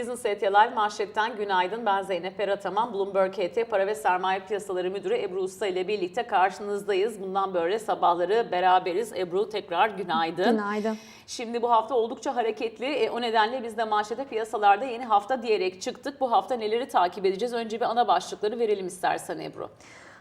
Business ET Live manşetten günaydın. Ben Zeynep Erataman. Bloomberg ET Para ve Sermaye Piyasaları Müdürü Ebru Usta ile birlikte karşınızdayız. Bundan böyle sabahları beraberiz. Ebru tekrar günaydın. Günaydın. Şimdi bu hafta oldukça hareketli. E, o nedenle biz de manşete piyasalarda yeni hafta diyerek çıktık. Bu hafta neleri takip edeceğiz? Önce bir ana başlıkları verelim istersen Ebru.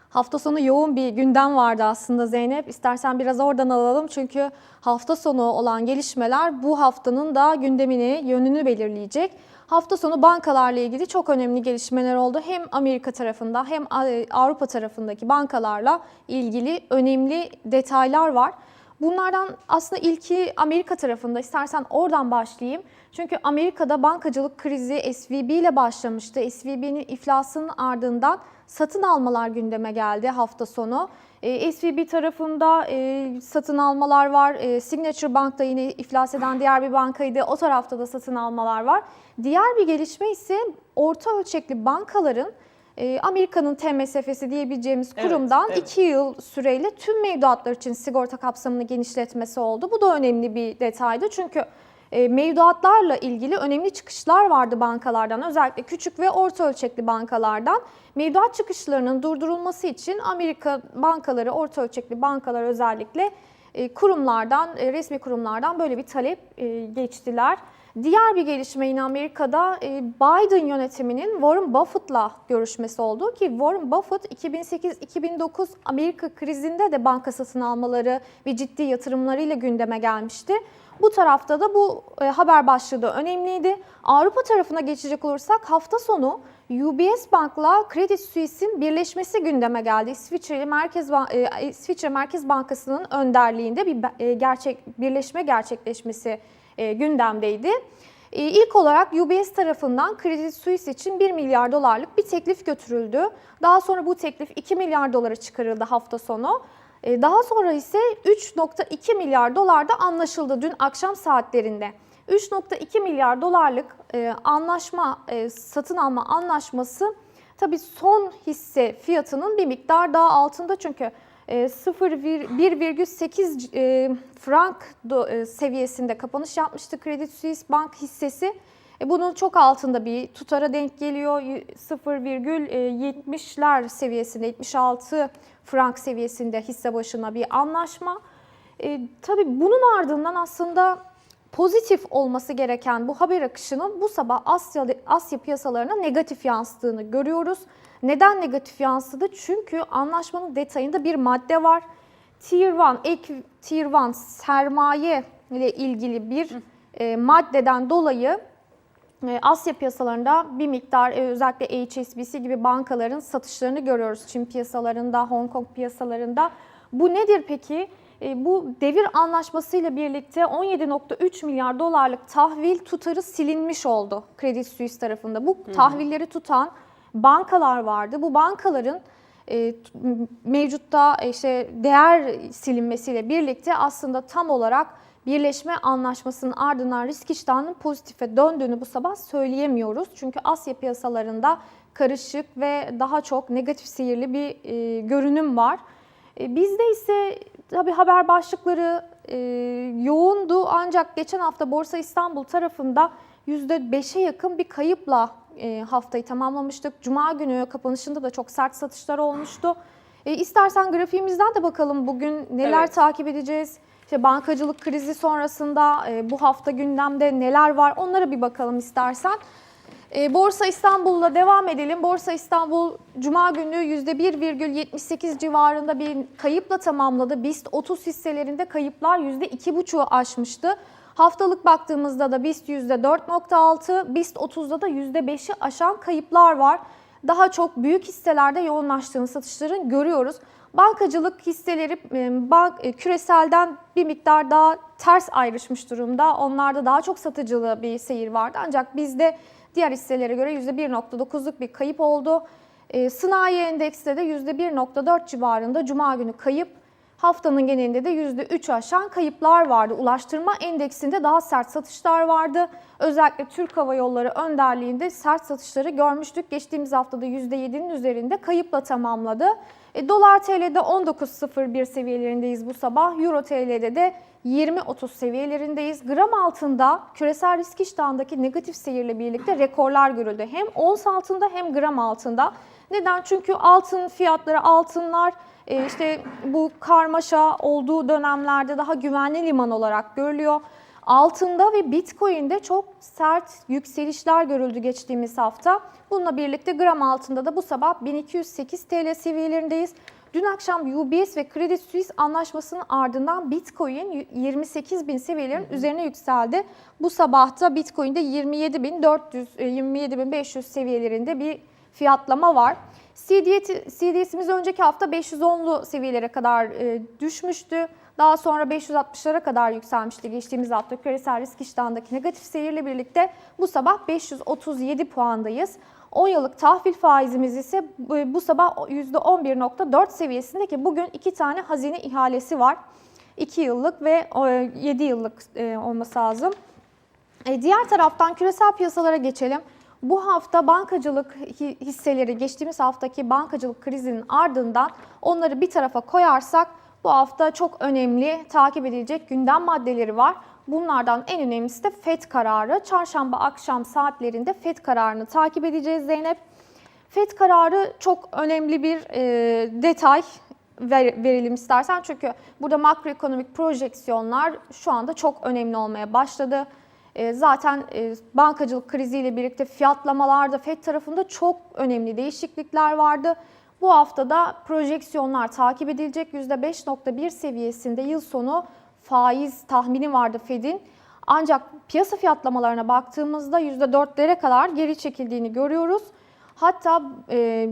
Hafta sonu yoğun bir gündem vardı aslında Zeynep. İstersen biraz oradan alalım çünkü hafta sonu olan gelişmeler bu haftanın da gündemini, yönünü belirleyecek. Hafta sonu bankalarla ilgili çok önemli gelişmeler oldu. Hem Amerika tarafında hem Avrupa tarafındaki bankalarla ilgili önemli detaylar var. Bunlardan aslında ilki Amerika tarafında. İstersen oradan başlayayım. Çünkü Amerika'da bankacılık krizi SVB ile başlamıştı. SVB'nin iflasının ardından satın almalar gündeme geldi hafta sonu. E, SVB tarafında e, satın almalar var. E, Signature Bank da yine iflas eden diğer bir bankaydı. O tarafta da satın almalar var. Diğer bir gelişme ise orta ölçekli bankaların e, Amerika'nın TMSF'si diyebileceğimiz Evet, kurumdan evet. 2 yıl süreyle tüm mevduatlar için sigorta kapsamını genişletmesi oldu. Bu da önemli bir detaydı çünkü mevduatlarla ilgili önemli çıkışlar vardı bankalardan özellikle küçük ve orta ölçekli bankalardan. Mevduat çıkışlarının durdurulması için Amerika bankaları, orta ölçekli bankalar özellikle e, kurumlardan, e, resmi kurumlardan böyle bir talep e, geçtiler. Diğer bir gelişme yine Amerika'da e, Biden yönetiminin Warren Buffett'la görüşmesi oldu ki Warren Buffett 2008-2009 Amerika krizinde de banka satın almaları ve ciddi yatırımlarıyla gündeme gelmişti. Bu tarafta da bu e, haber başlığı da önemliydi. Avrupa tarafına geçecek olursak hafta sonu UBS Bank'la Credit Suisse'in birleşmesi gündeme geldi. İsviçre Merkez Ban- e, İsviçre Merkez Bankası'nın önderliğinde bir e, gerçek birleşme gerçekleşmesi e, gündemdeydi. E, İlk olarak UBS tarafından Credit Suisse için 1 milyar dolarlık bir teklif götürüldü. Daha sonra bu teklif 2 milyar dolara çıkarıldı hafta sonu. E, Daha sonra ise 3.2 milyar dolarda anlaşıldı dün akşam saatlerinde. 3.2 milyar dolarlık e, anlaşma, e, satın alma anlaşması tabii son hisse fiyatının bir miktar daha altında çünkü e, 0,1,8 e, frank seviyesinde kapanış yapmıştı Credit Suisse Bank hissesi. E, Bunun çok altında bir tutara denk geliyor. Y- 0,70'ler seviyesinde, 76 frank seviyesinde hisse başına bir anlaşma. E, tabii bunun ardından aslında pozitif olması gereken bu haber akışının bu sabah Asya, Asya piyasalarına negatif yansıdığını görüyoruz. Neden negatif yansıdı? Çünkü anlaşmanın detayında bir madde var. Tier 1, ek Tier 1 sermaye ile ilgili bir e, maddeden dolayı Asya piyasalarında bir miktar e, özellikle HSBC gibi bankaların satışlarını görüyoruz. Çin piyasalarında, Hong Kong piyasalarında. Bu nedir peki? E, Bu devir anlaşmasıyla birlikte 17.3 milyar dolarlık tahvil tutarı silinmiş oldu Credit Suisse tarafında. Bu tahvilleri tutan bankalar vardı. Bu bankaların e, mevcutta işte değer silinmesiyle birlikte aslında tam olarak birleşme anlaşmasının ardından risk iştahının pozitife döndüğünü bu sabah söyleyemiyoruz. Çünkü Asya piyasalarında karışık ve daha çok negatif seyirli bir e, görünüm var. E, bizde ise tabii haber başlıkları e, yoğundu ancak geçen hafta Borsa İstanbul tarafında %5'e yakın bir kayıpla e, haftayı tamamlamıştık. Cuma günü kapanışında da çok sert satışlar olmuştu. E, istersen grafiğimizden de bakalım bugün neler Evet. takip edeceğiz. İşte bankacılık krizi sonrasında e, bu hafta gündemde neler var onlara bir bakalım istersen. E, Borsa İstanbul'la devam edelim. Borsa İstanbul Cuma günü %1,78 civarında bir kayıpla tamamladı. BIST 30 hisselerinde kayıplar %2,5'u aşmıştı. Haftalık baktığımızda da BIST %4,6, BIST 30'da da %5'i aşan kayıplar var. Daha çok büyük hisselerde yoğunlaştığını satışların görüyoruz. Bankacılık hisseleri e, bank, e, küreselden bir miktar daha ters ayrışmış durumda. Onlarda daha çok satıcılı bir seyir vardı. Ancak bizde diğer hisselere göre %1.9'luk bir kayıp oldu. E, Sanayi endekste de %1.4 civarında Cuma günü kayıp. Haftanın genelinde de %3 aşan kayıplar vardı. Ulaştırma endeksinde daha sert satışlar vardı. Özellikle Türk Hava Yolları önderliğinde sert satışları görmüştük. Geçtiğimiz haftada %7'nin üzerinde kayıpla tamamladı. E, Dolar TL'de 19.01 seviyelerindeyiz bu sabah. Euro TL'de de 20.30 seviyelerindeyiz. Gram altında küresel risk iştahındaki negatif seyirle birlikte rekorlar görüldü. Hem ons altında hem gram altında. Neden? Çünkü altın fiyatları, altınlar e, işte bu karmaşa olduğu dönemlerde daha güvenli liman olarak görülüyor. Altında ve Bitcoin'de çok sert yükselişler görüldü geçtiğimiz hafta. Bununla birlikte gram altında da bu sabah 1208 TL seviyelerindeyiz. Dün akşam UBS ve Credit Suisse anlaşmasının ardından Bitcoin 28 bin seviyelerin üzerine yükseldi. Bu sabah da Bitcoin'de 27.400, e, 27.500 seviyelerinde bir fiyatlama var. CDS, CDS'imiz önceki hafta 510'lu seviyelere kadar e, düşmüştü. Daha sonra 560'lara kadar yükselmişti geçtiğimiz hafta küresel risk iştahındaki negatif seyirle birlikte bu sabah 537 puandayız. 10 yıllık tahvil faizimiz ise bu sabah %11.4 seviyesinde ki bugün iki tane hazine ihalesi var. 2 yıllık ve 7 yıllık e, olması lazım. E, Diğer taraftan küresel piyasalara geçelim. Bu hafta bankacılık hi- hisseleri geçtiğimiz haftaki bankacılık krizinin ardından onları bir tarafa koyarsak bu hafta çok önemli takip edilecek gündem maddeleri var. Bunlardan en önemlisi de FED kararı. Çarşamba akşam saatlerinde FED kararını takip edeceğiz Zeynep. FED kararı çok önemli bir e, detay ver- verelim istersen. Çünkü burada makroekonomik projeksiyonlar şu anda çok önemli olmaya başladı. E, zaten e, bankacılık kriziyle birlikte fiyatlamalarda FED tarafında çok önemli değişiklikler vardı. Bu haftada projeksiyonlar takip edilecek. %5.1 seviyesinde yıl sonu faiz tahmini vardı Fed'in. Ancak piyasa fiyatlamalarına baktığımızda %4'lere kadar geri çekildiğini görüyoruz. Hatta e,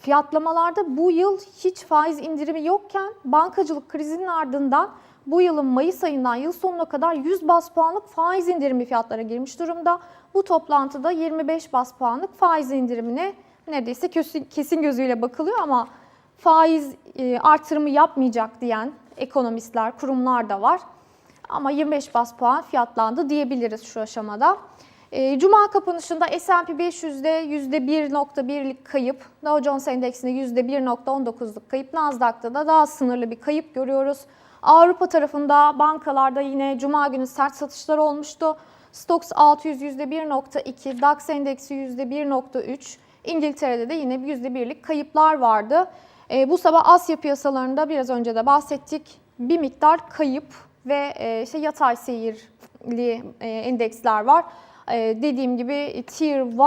fiyatlamalarda bu yıl hiç faiz indirimi yokken bankacılık krizinin ardından bu yılın Mayıs ayından yıl sonuna kadar 100 bas puanlık faiz indirimi fiyatlara girmiş durumda. Bu toplantıda 25 bas puanlık faiz indirimine neredeyse kesin, gözüyle bakılıyor ama faiz e, artırımı yapmayacak diyen ekonomistler, kurumlar da var. Ama 25 bas puan fiyatlandı diyebiliriz şu aşamada. E, Cuma kapanışında S&P 500'de %1.1'lik kayıp, Dow Jones Endeksinde %1.19'luk kayıp, Nasdaq'ta da daha sınırlı bir kayıp görüyoruz. Avrupa tarafında bankalarda yine Cuma günü sert satışlar olmuştu. Stoxx 600 %1.2, DAX endeksi %1.3, İngiltere'de de yine bir %1'lik kayıplar vardı. E, bu sabah Asya piyasalarında biraz önce de bahsettik bir miktar kayıp ve e, işte yatay seyirli e, endeksler var. E, dediğim gibi Tier 1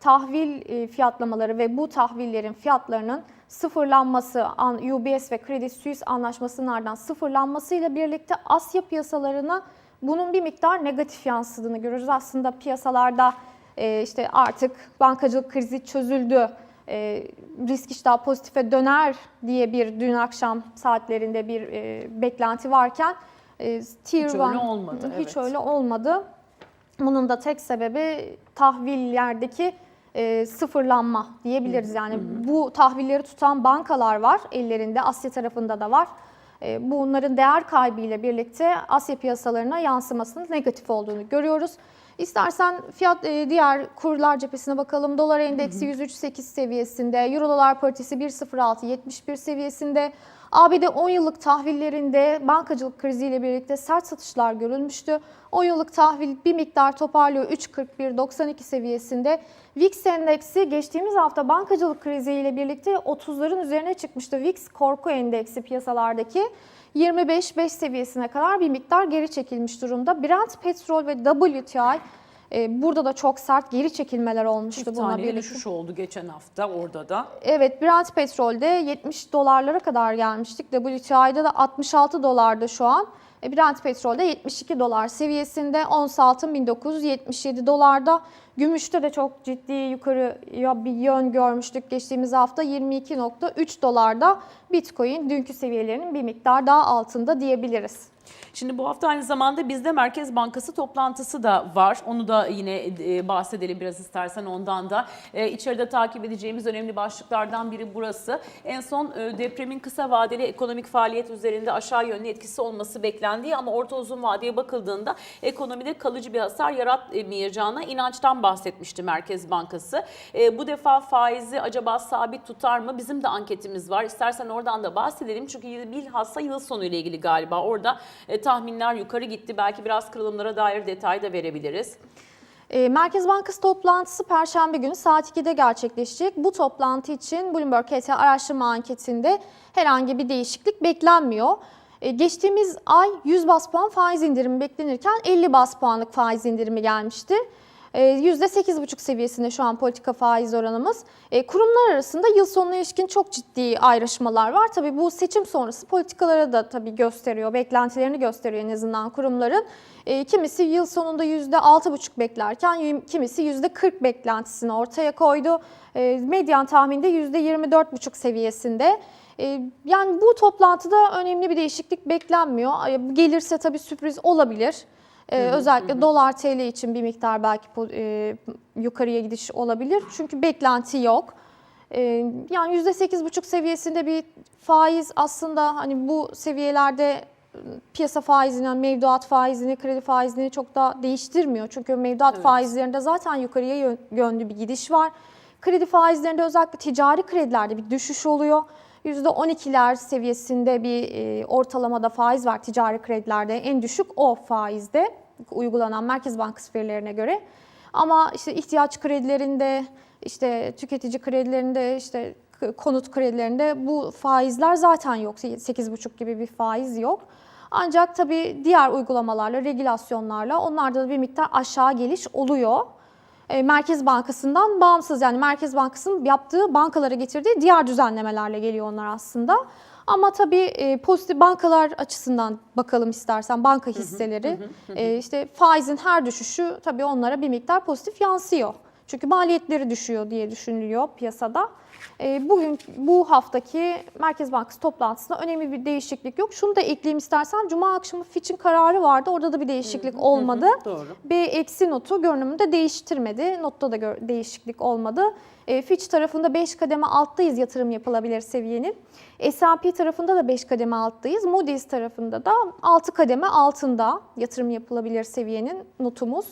tahvil e, fiyatlamaları ve bu tahvillerin fiyatlarının sıfırlanması, an- UBS ve Credit Suisse anlaşmasının ardından sıfırlanmasıyla birlikte Asya piyasalarına bunun bir miktar negatif yansıdığını görüyoruz. Aslında piyasalarda e, işte artık bankacılık krizi çözüldü, e, risk iştahı pozitife döner diye bir dün akşam saatlerinde bir beklenti varken Tier Hiç öyle olmadı, Hiç evet. öyle olmadı. Bunun da tek sebebi tahvillerdeki e, sıfırlanma diyebiliriz. Yani bu tahvilleri tutan bankalar var ellerinde, Asya tarafında da var. E, bunların değer kaybıyla birlikte Asya piyasalarına yansımasının negatif olduğunu görüyoruz. İstersen fiyat e, diğer kurlar cephesine bakalım. Dolar endeksi 103.8 seviyesinde, Euro dolar paritesi 1.06.71 seviyesinde. ABD 10 yıllık tahvillerinde bankacılık kriziyle birlikte sert satışlar görülmüştü. 10 yıllık tahvil bir miktar toparlıyor 3.41.92 seviyesinde. VIX endeksi geçtiğimiz hafta bankacılık kriziyle birlikte 30'ların üzerine çıkmıştı. VIX korku endeksi piyasalardaki 25-5 seviyesine kadar bir miktar geri çekilmiş durumda. Brent petrol ve WTI e, burada da çok sert geri çekilmeler olmuştu Çift bununla birlikte. düşüş oldu geçen hafta orada da. Evet Brent petrolde 70 dolarlara kadar gelmiştik. WTI'de de 66 dolarda şu an. E, Brent petrolde 72 dolar seviyesinde. Ons altın 1977 dolarda. Gümüşte de çok ciddi yukarıya bir yön görmüştük geçtiğimiz hafta 22.3 dolarda. Bitcoin dünkü seviyelerinin bir miktar daha altında diyebiliriz. Şimdi bu hafta aynı zamanda bizde Merkez Bankası toplantısı da var. Onu da yine e, bahsedelim biraz istersen ondan da. E, içeride takip edeceğimiz önemli başlıklardan biri burası. En son e, depremin kısa vadeli ekonomik faaliyet üzerinde aşağı yönlü etkisi olması beklendiği ama orta uzun vadeye bakıldığında ekonomide kalıcı bir hasar yaratmayacağına inançtan bahsetmişti Merkez Bankası. Bu defa faizi acaba sabit tutar mı? Bizim de anketimiz var. İstersen oradan da bahsedelim. Çünkü bilhassa yıl sonu ile ilgili galiba orada e, tahminler yukarı gitti. Belki biraz kırılımlara dair detay da verebiliriz. E, Merkez Bankası toplantısı Perşembe günü saat 2'de gerçekleşecek. Bu toplantı için Bloomberg HT araştırma anketinde herhangi bir değişiklik beklenmiyor. E, Geçtiğimiz ay 100 bas puan faiz indirimi beklenirken 50 bas puanlık faiz indirimi gelmişti. E, %8,5 seviyesinde şu an politika faiz oranımız. E, Kurumlar arasında yıl sonuna ilişkin çok ciddi ayrışmalar var. Tabii bu seçim sonrası politikalara da tabii gösteriyor, beklentilerini gösteriyor en azından kurumların. E, Kimisi yıl sonunda %6,5 beklerken kimisi %40 beklentisini ortaya koydu. Medyan tahminde %24,5 seviyesinde. Yani bu toplantıda önemli bir değişiklik beklenmiyor. Gelirse tabii sürpriz olabilir. Ee, özellikle dolar TL için bir miktar belki e, yukarıya gidiş olabilir. Çünkü beklenti yok. Ee, yani %8,5 seviyesinde bir faiz aslında hani bu seviyelerde e, piyasa faizini, mevduat faizini, kredi faizini çok da değiştirmiyor. Çünkü mevduat Evet. faizlerinde zaten yukarıya yön- yönlü bir gidiş var. Kredi faizlerinde özellikle ticari kredilerde bir düşüş oluyor. %12'ler seviyesinde bir e, ortalamada faiz var ticari kredilerde. En düşük o faizde uygulanan Merkez Bankası verilerine göre. Ama işte ihtiyaç kredilerinde, işte tüketici kredilerinde, işte konut kredilerinde bu faizler zaten yok. 8,5 gibi bir faiz yok. Ancak tabii diğer uygulamalarla, regülasyonlarla onlarda da bir miktar aşağı geliş oluyor. E, Merkez Bankası'ndan bağımsız yani Merkez Bankası'nın yaptığı bankalara getirdiği diğer düzenlemelerle geliyor onlar aslında. Ama tabii e, pozitif bankalar açısından bakalım istersen banka hisseleri e, işte faizin her düşüşü tabii onlara bir miktar pozitif yansıyor. Çünkü maliyetleri düşüyor diye düşünülüyor piyasada. E, Bugün bu haftaki Merkez Bankası toplantısında önemli bir değişiklik yok. Şunu da ekleyeyim istersen. Cuma akşamı Fitch'in kararı vardı. Orada da bir değişiklik olmadı. Doğru. Bir eksi notu görünümünde değiştirmedi. Notta da değişiklik olmadı. E, Fitch tarafında 5 kademe alttayız yatırım yapılabilir seviyenin. S&P tarafında da 5 kademe alttayız. Moody's tarafında da 6 kademe altında yatırım yapılabilir seviyenin notumuz.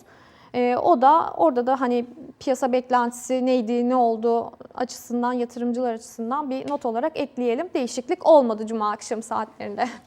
E, o da orada da hani piyasa beklentisi neydi, ne oldu açısından, yatırımcılar açısından bir not olarak ekleyelim. Değişiklik olmadı cuma akşam saatlerinde.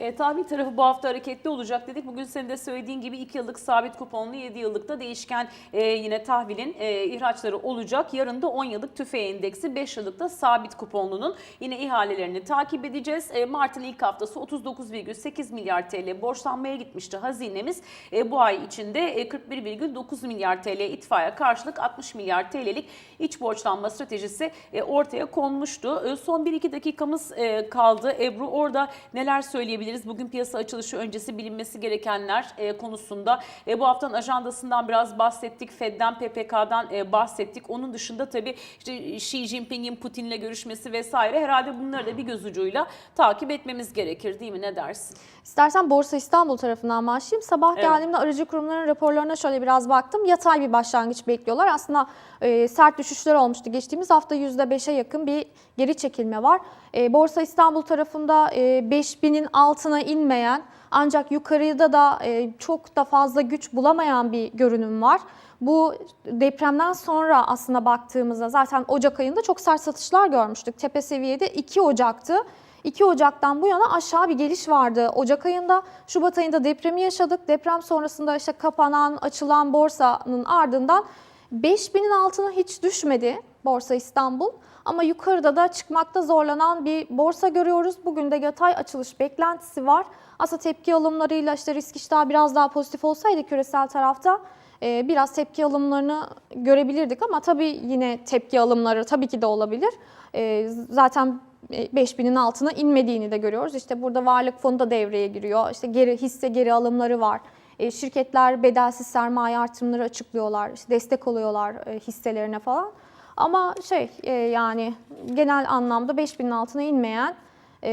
E, tahvil tarafı bu hafta hareketli olacak dedik. Bugün senin de söylediğin gibi 2 yıllık sabit kuponlu 7 yıllık da değişken e, yine tahvilin e, ihraçları olacak. Yarın da 10 yıllık tüfe endeksi 5 yıllık da sabit kuponlunun yine ihalelerini takip edeceğiz. E, Mart'ın ilk haftası 39,8 milyar TL borçlanmaya gitmişti hazinemiz. E, bu ay içinde e, 41,9 milyar TL itfaiye karşılık 60 milyar TL'lik iç borçlanma stratejisi e, ortaya konmuştu. E, son 1-2 dakikamız e, kaldı. Ebru orada neler söyleyebiliriz? Bugün piyasa açılışı öncesi bilinmesi gerekenler e, konusunda. E, bu haftanın ajandasından biraz bahsettik. Fed'den, PPK'dan e, bahsettik. Onun dışında tabii işte Xi Jinping'in Putin'le görüşmesi vesaire herhalde bunları da bir göz ucuyla takip etmemiz gerekir değil mi? Ne dersin? İstersen Borsa İstanbul tarafından başlayayım. Sabah Evet. geldiğimde aracı kurumların raporlarına şöyle biraz baktım. Yatay bir başlangıç bekliyorlar. Aslında e, sert düşüşler olmuştu. Geçtiğimiz hafta %5'e yakın bir geri çekilme var. E, Borsa İstanbul tarafında e, 5000'in altına inmeyen ancak yukarıda da e, çok da fazla güç bulamayan bir görünüm var. Bu depremden sonra aslında baktığımızda zaten Ocak ayında çok sert satışlar görmüştük. Tepe seviyede 2 Ocak'tı. 2 Ocak'tan bu yana aşağı bir geliş vardı. Ocak ayında, Şubat ayında depremi yaşadık. Deprem sonrasında işte kapanan, açılan borsanın ardından 5000'in altına hiç düşmedi Borsa İstanbul. Ama yukarıda da çıkmakta zorlanan bir borsa görüyoruz. Bugün de yatay açılış beklentisi var. Aslında tepki alımlarıyla işte risk iştahı biraz daha pozitif olsaydı küresel tarafta e, biraz tepki alımlarını görebilirdik ama tabii yine tepki alımları tabii ki de olabilir. E, Zaten e, 5000'in altına inmediğini de görüyoruz. İşte burada varlık fonu da devreye giriyor. İşte geri hisse geri alımları var. E, Şirketler bedelsiz sermaye artımları açıklıyorlar. işte destek oluyorlar e, hisselerine falan. Ama şey e, yani genel anlamda 5000'in altına inmeyen e,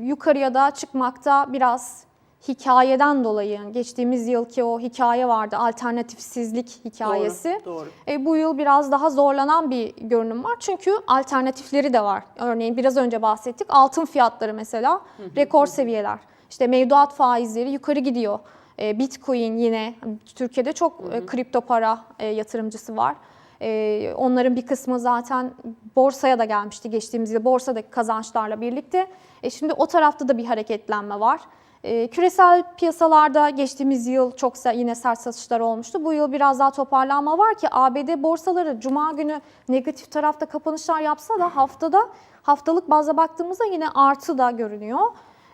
yukarıya da çıkmakta biraz hikayeden dolayı geçtiğimiz yılki o hikaye vardı alternatifsizlik hikayesi. Doğru, doğru. E, bu yıl biraz daha zorlanan bir görünüm var. Çünkü alternatifleri de var. Örneğin biraz önce bahsettik. Altın fiyatları mesela rekor seviyeler. İşte mevduat faizleri yukarı gidiyor. E, Bitcoin yine Türkiye'de çok e, kripto para e, yatırımcısı var. E, onların bir kısmı zaten borsaya da gelmişti geçtiğimiz yıl borsadaki kazançlarla birlikte. E, şimdi o tarafta da bir hareketlenme var. E, küresel piyasalarda geçtiğimiz yıl çok yine sert satışlar olmuştu. Bu yıl biraz daha toparlanma var ki ABD borsaları cuma günü negatif tarafta kapanışlar yapsa da haftada haftalık bazda baktığımızda yine artı da görünüyor.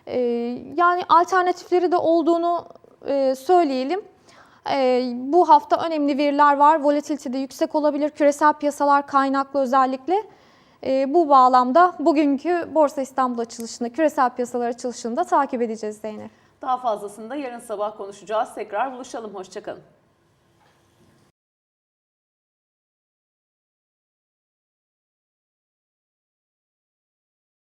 E, yani alternatifleri de olduğunu e, söyleyelim. E, bu hafta önemli veriler var. Volatilite de yüksek olabilir. Küresel piyasalar kaynaklı özellikle. E, bu bağlamda bugünkü Borsa İstanbul açılışında, küresel piyasalar açılışında takip edeceğiz Zeynep. Daha fazlasını da yarın sabah konuşacağız. Tekrar buluşalım. Hoşçakalın.